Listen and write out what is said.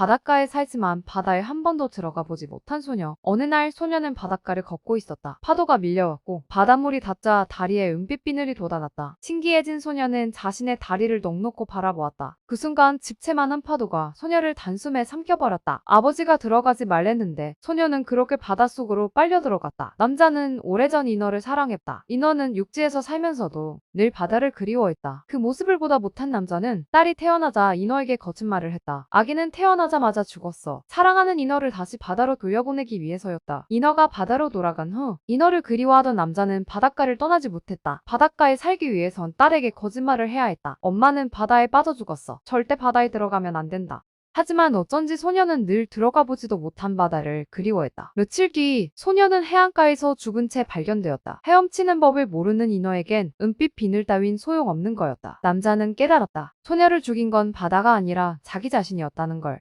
바닷가에 살지만 바다에 한 번도 들어가 보지 못한 소녀. 어느 날 소녀는 바닷가를 걷고 있었다. 파도가 밀려왔고 바닷물이 닿자 다리에 은빛 비늘이 돋아났다. 신기해진 소녀는 자신의 다리를 넉넉히 바라보았다. 그 순간 집채만한 파도가 소녀를 단숨에 삼켜버렸다. 아버지가 들어가지 말랬는데 소녀는 그렇게 바닷속으로 빨려 들어갔다. 남자는 오래전 인어를 사랑했다. 인어는 육지에서 살면서도 늘 바다를 그리워했다. 그 모습을 보다 못한 남자는 딸이 태어나자 인어에게 거짓말을 했다. 아기는 태어나 자마자 죽었어. 사랑하는 인어를 다시 바다로 돌려보내기 위해서였다. 인어가 바다로 돌아간 후 인어를 그리워하던 남자는 바닷가를 떠나지 못했다. 바닷가에 살기 위해선 딸에게 거짓말을 해야 했다. 엄마는 바다에 빠져 죽었어. 절대 바다에 들어가면 안 된다. 하지만 어쩐지 소녀는 늘 들어가 보지도 못한 바다를 그리워했다. 며칠 뒤 소녀는 해안가에서 죽은 채 발견되었다. 헤엄치는 법을 모르는 인어에겐 은빛 비늘 따윈 소용없는 거였다. 남자는 깨달았다. 소녀를 죽인 건 바다가 아니라 자기 자신이었다는 걸.